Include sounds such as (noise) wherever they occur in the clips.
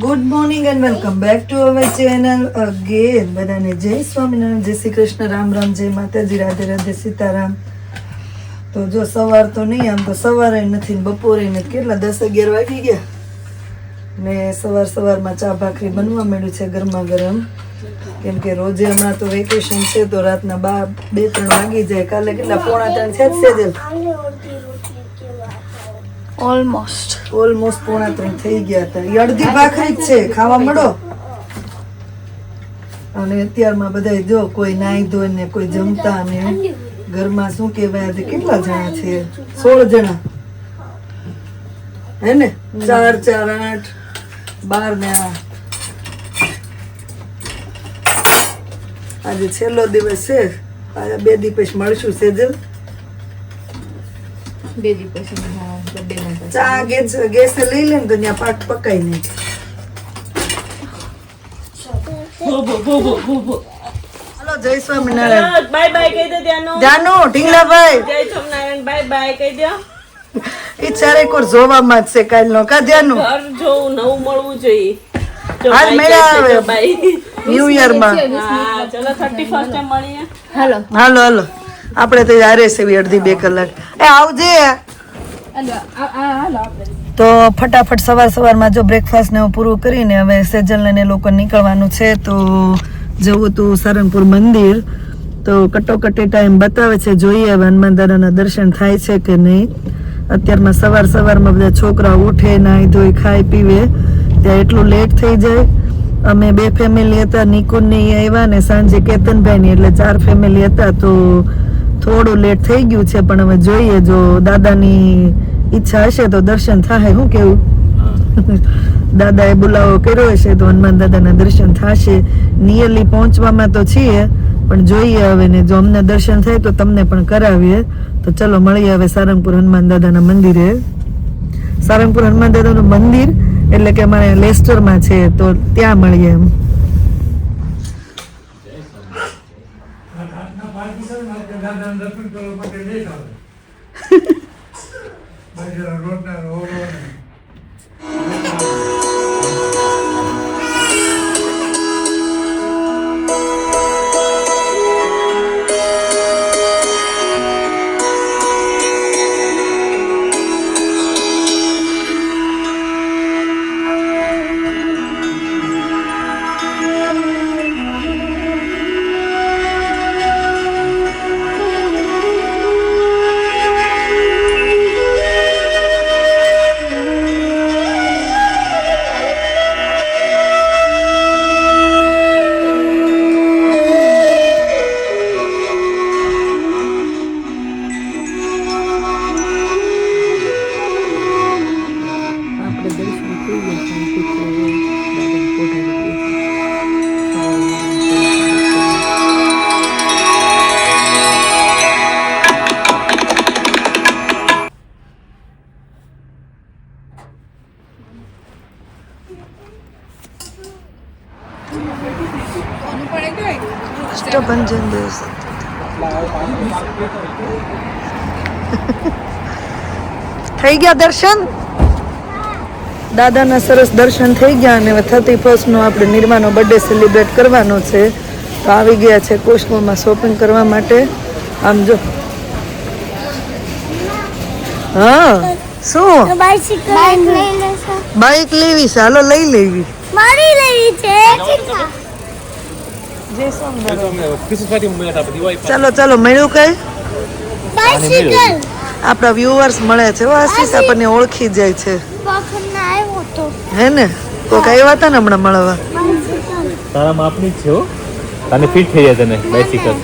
Good morning and welcome back to our channel again બધાને જય સ્વામિનારાયણ, જય શ્રી કૃષ્ણ, રામ રામ, જય માતાજી, રાધે રાધે, સીતારામ. તો જો સવાર તો નહીં, આમ તો સવારે નથી બપોરે નથી કેટલા દસ અગિયાર વાગી ગયા? ને સવાર સવારમાં ચા ભાખરી બનવા માંડ્યું છે ગરમા ગરમ. કેમ કે રોજે હમણાં તો વેકેશન છે, તો રાતના બા બે ત્રણ વાગી જાય. કાલે કેટલા પોણા ત્રણ છે જ ઓલમોસ્ટ ઓલમોસ્ટ પોણા ત્રણ થઈ ગયા હતા. અડધી ભાખરી જ છે. ખાવા મળો. અને અત્યારમાં બધા જો કોઈ નાહી ધોઈ ને કોઈ જમતા ને ઘરમાં શું કહેવાય? આજે કેટલા જણા છે? સોળ જણા. હે ને? ચાર ચાર, આઠ, બાર ને આજે છેલ્લો દિવસ છે. આજે બે દિવસ મળશું સેજલ. બે દી પછી બર્થડે માં ચા ગેસ ગેસે લઈ લે ને તો ત્યાં પાક પકાઈ નહીં. હાલો જય સ્વામિનારાયણ. બાય બાય કહી દે ત્યાંનો. જાનુ ઢીંગલાભાઈ. જય સ્વામિનારાયણ બાય બાય કહી દે. ઈ ચારે કોર જોવામાં જ છે કાલ નો કા ધ્યાન ઘર જોવું નવું મળવું જોઈએ. હાલ મેળા આવે. ન્યુ યરમાં. હા ચલો થર્ટી ફર્સ્ટ મળીએ. હાલો. હાલો હાલો. આપણે તો આરે સેવી અડધી બે કલાક. એ આવજે. તો ફટાફટ સવાર સવારમાં જો બ્રેકફાસ્ટ ને પૂરું કરીને હવે સેજલ ને લોકો નીકળવાનું છે તો જવું તું સારંગપુર મંદિર. તો કટોકટી ટાઈમ બતાવે છે જોઈએ હવે હનુમાન દાદાના દર્શન થાય છે કે નહીં. અત્યારમાં સવાર સવારમાં બધા છોકરા ઉઠે નાહી ધોઈ ખાઈ પીવે. ત્યાં એટલું લેટ થઈ જાય. અમે બે ફેમિલી હતા નિકુન ને આવ્યા ને સાંજે કેતનભાઈ ની એટલે ચાર ફેમિલી હતા તો થોડું લેટ થઈ ગયું છે પણ હવે જોઈએ જો દાદાની ઈચ્છા હશે તો દર્શન થાય. શું કેવું? દાદાએ બોલાવો કર્યો હશે તો હનુમાન દાદાના દર્શન થશે. નિયરલી પહોંચવામાં તો છીએ પણ જોઈએ હવે ને જો અમને દર્શન થાય તો તમને પણ કરાવીએ. તો ચલો મળીએ હવે સારંગપુર હનુમાન દાદાના મંદિરે. સારંગપુર હનુમાન દાદાનું મંદિર એટલે કે અમારે લેસ્ટરમાં છે તો ત્યાં મળીએ એમ. આપણે અષ્ટભંજન (laughs) દિવસ થઈ ગયા દર્શન? દાદાના સરસ દર્શન થઈ ગયા અને થર્ટી ફર્સ્ટનો આપણે નિર્માનો બર્થડે સેલિબ્રેટ કરવાનો છે. તો આવી ગયા છે કોસ્મોમાં શોપિંગ કરવા માટે. આમ જો. હા. શું? બાઇક લઈ લેશો. બાઇક લેવી છે. હાલો લઈ લેવી. મારી લેવી છે. ચાલો ચાલો મળ્યું કઈ? બાઇસિકલ આપણા વ્યુઅર્સ મળે છે. હો આશીષ આપણને ઓળખી જાય છે. પખના તો. હે ને? કોઈક આવ્યા હતા ને હમણાં મળવા? તારા માપની જ છે હો. તને ફિટ થઈ જાય તને બાઇસિકલ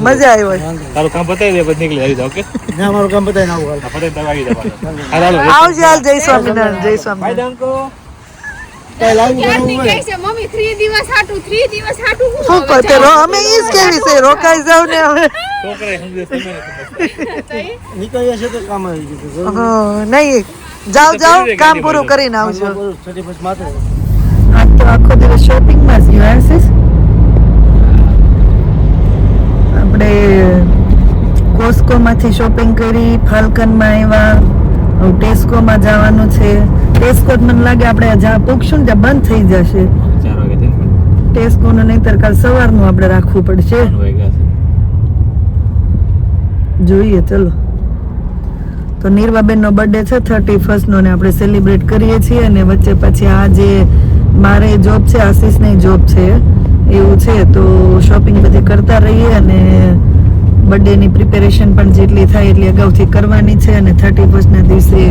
મજા આવી તારું કામ દે પછી નીકળી આવી જાવ ઓકે? ના મારું કામ આવું આવી. આવજે હાલ જય સ્વામિનારાયણ જય સ્વામિનારાયણ. રોકાઈ જાવ ને હવે. છોકરાએ સમજે સમજે. ને. નીકળ્યા છે તો કામ આવી ગયું નહીં. જાઓ જાઓ કામ પૂરું કરીને આવજો. આખો દિવસ શોપિંગમાં જ ગયો આશીષ આપણે કોસ્કોમાંથી શોપિંગ કરી ફાલ્કનમાં આવ્યા હવે ટેસ્કોમાં જવાનું છે. ટેસ્કો જ મને લાગે આપણે જ્યાં પૂછશું ને ત્યાં બંધ થઈ જશે. ટેસ્કોનું નહીતર કાલ સવારનું આપણે રાખવું પડશે. જોઈએ ચલો. તો નીરવાબેનનો બર્થડે છે થર્ટી ફર્સ્ટ નો ને આપણે સેલિબ્રેટ કરીએ છીએ અને વચ્ચે પછી આ જે મારે જોબ છે આશીષની જોબ છે એવું છે તો શોપિંગ બધી કરતા રહીએ અને બર્થડે ની પ્રિપેરેશન પણ જેટલી થાય એટલી અગાઉથી કરવાની છે અને થર્ટી ફર્સ્ટ ના દિવસે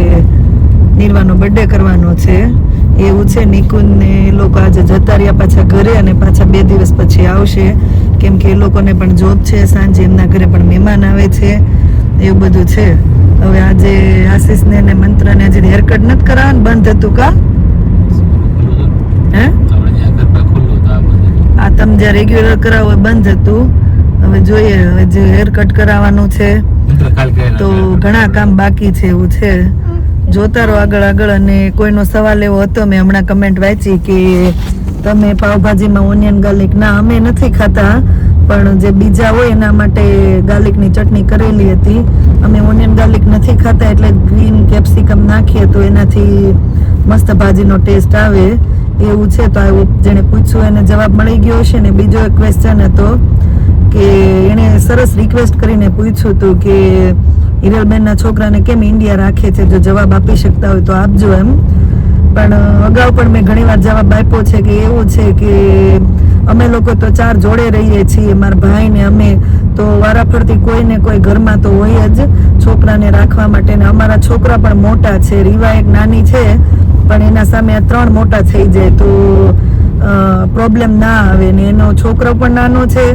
નિર્વાનો બર્થડે કરવાનો છે. એવું છે નિકુંજ ને એ લોકો આજે જતા રહ્યા પાછા ઘરે અને પાછા બે દિવસ પછી આવશે. કેમ કે એ લોકોને પણ જોબ છે સાંજે એમના ઘરે પણ મહેમાન આવે છે. એવું બધું છે. હવે આજે આશીષને ને મંત્રને હજી હેરકટ નથી કરાવવાનું બંધ હતું કા? હે? આ તમે જે રેગ્યુલર કરાવો બંધ હતું. હવે જોઈએ હવે જે હેરકટ કરાવવાનું છે તો ઘણા કામ બાકી છે એવું છે. જોતા રહો આગળ આગળ અને કોઈનો સવાલ એવો હતો મેં હમણાં કમેન્ટ વાંચી કે તમે પાવભાજીમાં ઓનિયન ગાર્લિક ના અમે નથી ખાતા પણ જે બીજા હોય એના માટે ગાર્લિકની ચટણી કરેલી હતી. અમે ઓનિયન ગાર્લિક નથી ખાતા એટલે ગ્રીન કેપ્સિકમ નાખીએ તો એનાથી મસ્ત ભાજીનો ટેસ્ટ આવે. એવું છે તો આવું જેણે પૂછ્યું એને જવાબ મળી ગયો છે ને બીજો એક ક્વેશ્ચન હતો. કે એણે સરસ રિક્વેસ્ટ કરીને પૂછ્યું હતું કે હિરલબેનના છોકરાને કેમ ઇન્ડિયા રાખે છે? જો જવાબ આપી શકતા હોય તો આપજો એમ. પણ અગાઉ પણ મેં ઘણીવાર જવાબ આપ્યો છે કે એવું છે કે અમે લોકો તો ચાર જોડે રહીએ છીએ, મારા ભાઈ ને અમે. તો વારાફરતી કોઈ ને કોઈ ઘરમાં તો હોય જ છોકરાને રાખવા માટે. ને અમારા છોકરા પણ મોટા છે. રીવા એક નાની છે, પણ એના સામે આ ત્રણ મોટા થઈ જાય. તો પ્રોબ્લેમ ના આવે ને એનો છોકરો પણ નાનો છે.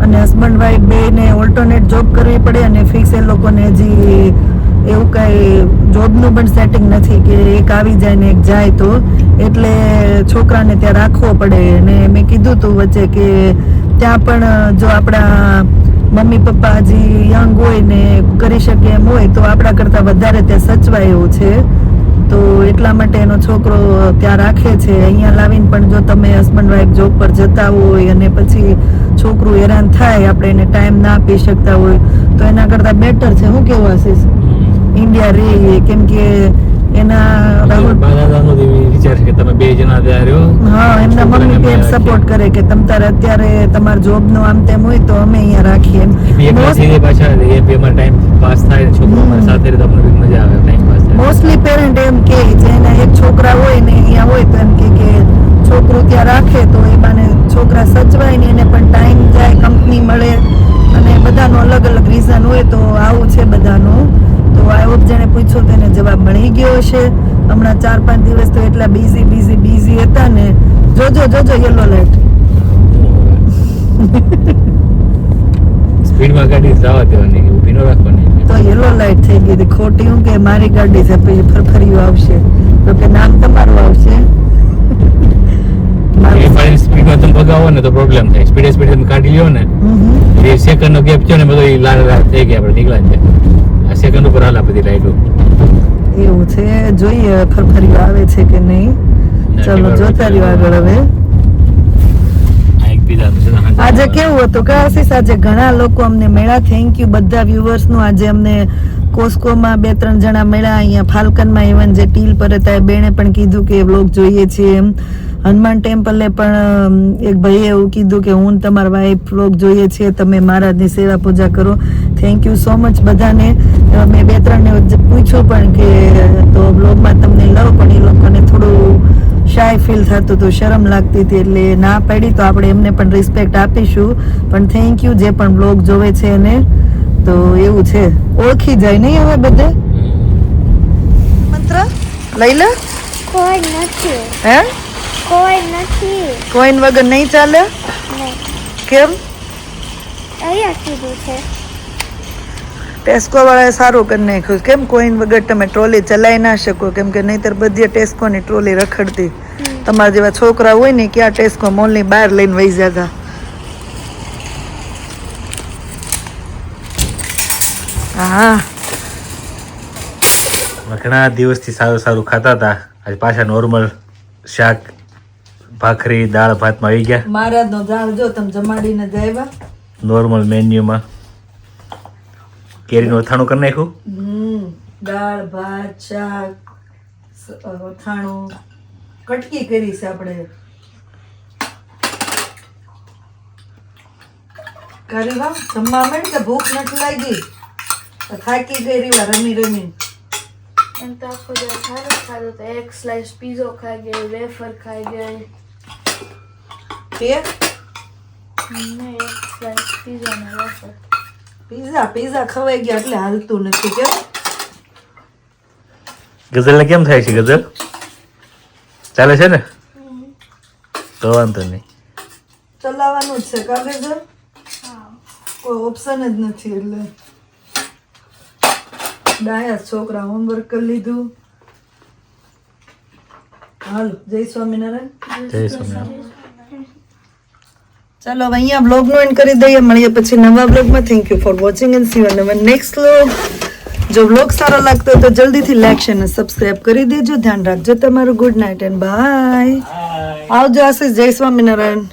અને હસબન્ડ વાઈફ બે ને ઓલ્ટરનેટ જોબ કરવી પડે અને ફિક્સ એ લોકોને હજી એવું કઈ જોબનું પણ સેટિંગ નથી કે એક આવી જાય ને એક જાય તો. એટલે છોકરાને ત્યાં રાખવો પડે. અને મેં કીધું તું વચ્ચે કે ત્યાં પણ જો આપણા મમ્મી પપ્પા હજી યંગ હોય ને કરી શકે એમ હોય તો આપણા કરતાં વધારે ત્યાં સચવાય એવું છે. તો એટલા માટે એનો છોકરો ત્યાં રાખે છે. અહીંયા લાવીને પણ જો તમે હસબન્ડ વાઈફ જોબ પર જતા હોય અને પછી છોકરું હેરાન થાય આપણે એને ટાઈમ ના આપી શકતા હોય તો એના કરતાં બેટર છે. હું કેવું આશીષ? ઇન્ડિયા રહીએ કેમ કે એના રાહુલ બા વિચાર છે કે તમે બે જણા ત્યાં રહ્યો હા એમના મમ્મી એમ સપોર્ટ કરે કે તમ તારે અત્યારે તમાર જોબનું આમ તેમ હોય તો અમે અહીંયા રાખીએ એમ. બે પાછા એ બેમાં ટાઈમ પાસ થાય છોકરો સાથે રહે તો અમને મજા આવે ટાઈમ પાસ મોસ્ટલી પેરેન્ટ એમ કે જેના એક છોકરા હોય ને અહીંયા હોય તો એમ કે કે છોકરું ત્યાં રાખે તો એ બાને છોકરા સચવાય ને એને પણ ટાઈમ જાય કંપની મળે અને બધાનો અલગ અલગ રીઝન હોય તો આવું છે બધાનું. તો હોપ જેને પૂછ્યો તેને જવાબ મળી ગયો હશે. હમણાં ચાર પાંચ દિવસ તો એટલા બિઝી બિઝી બિઝી હતા ને. જોજો જોજો યલો લાઈટ સ્પીડમાં ગાડી જવા દેવાની. ઊભી રાખવાની તો યલો લાઈટ થઈ ગઈ હતી. ખોટી હું કે મારી ગાડી છે પછી ફરફરિયું આવશે. તો કે નામ તમારું આવશે? સ્પીડમાં તમે ભગાવો ને તો પ્રોબ્લેમ થાય. સ્પીડે સ્પીડ તમે કાઢી લ્યો ને. એ સેકન્ડ નો ગેપ થયો ને બધો લાલ લાલ થઈ ગયા આપણે નીકળ્યા છે. આ સેકન્ડ ઉપર હાલ બધી લાઈટો એવું છે? જોઈએ ફરફરિયું આવે છે કે નહીં. ચલો જોતા રહ્યો આગળ હવે આ એક બીજાનું છે ને હાંજે આજે કેવું હતું કે આશીષ, આજે ઘણા લોકો અમને મેળા થેન્ક યુ બધા વ્યુઅર્સનું. આજે અમને કોસ્કોમાં બે, ત્રણ જણા મેળા અહીંયા ફાલ્કનમાં ઇવન જે ટીલ પર હતા, એ બેને પણ કીધું કે વ્લોગ જોઈએ છીએ એમ. હનુમાન ટેમ્પલે પણ એક ભાઈએ એવું કીધું કે હું તમારા વાઈફ વ્લોગ જોઈએ છીએ તમે મહારાજની સેવા પૂજા કરો. થેન્ક યુ સો મચ બધાને. મેં બે ત્રણને પૂછ્યું પણ કે તો વ્લોગમાં તમને લઉં પણ એ લોકોને થોડું શાય ફીલ થતું હતું શરમ લાગતી હતી એટલે ના પાડી. તો આપણે એમને પણ રિસ્પેક્ટ આપીશું. પણ થેન્ક યુ જે પણ બ્લોગ જોવે છે એને તો એવું છે. ઓળખી જાય નહીં હવે બધે? મંત્ર? લઈ લે કોઈ નથી. હે? કોઈ નથી. કોઈન વગર નહીં ચાલે? કેમ? અહીંયા કીધું છે. ટેસ્કો વાળાએ સારું કરી નાખ્યું. કેમ કોઈન વગર તમે ટ્રોલી ચલાવી ના શકો? કેમ કે નહીતર બધી ટેસ્કોની ટ્રોલી રખડતી. તમારા જેવા છોકરા હોય ને ક્યાં ટેસ્કો મોલની બહાર લઈને વહી જતા? હા ઘણા દિવસથી સારું સારું ખાતા હતા. આજે પાછા નોર્મલ શાક ભાખરી દાળ ભાતમાં આવી ગયા. મહારાજ નો દાળ જો તમે જમાડીને જાય નોર્મલ મેન્યુમાં કેરીનું અથાણું કરી નાખ્યું. દાળ ભાત શાક અથાણું. કટકી કરી છે આપણે. કરી વા જમવા માંડ કે ભૂખ નથી લાગી? થાકી ગઈ રીવા રમી રમી એમ તો આખો દિવસ સારો ખાધો તો એક સ્લાઇસ પીઝો ખાઈ ગઈ વેફર ખાઈ ગઈ. સ્લાઇસ પીઝા પીઝા પીઝા ખવાઈ ગયા એટલે હાલતું નથી કેમ? ગઝલને કેમ થાય છે ગઝલ? ચાલે છે ને? તો વાંધો નહીં. ચલાવવાનું જ છે કા ગઝલ? કોઈ ઓપ્શન જ નથી એટલે. ડાયા છોકરા હોમવર્ક કરી લીધું. હાલ જય સ્વામિનારાયણ. જય સ્વામિનારાયણ. ચાલો હવે અહીંયા બ્લોગનો એન્ડ કરી દઈએ. મળીએ પછી નવા બ્લોગમાં thank you for watching and see નવા નેક્સ્ટ બ્લોગ જો બ્લોગ સારો લાગતો તો જલ્દીથી લાઈક શેર અને સબસ્ક્રાઇબ કરી દેજો. ધ્યાન રાખજો તમારું. ગુડ નાઇટ એન્ડ બાય આવજો આશીષ. જય સ્વામિનારાયણ.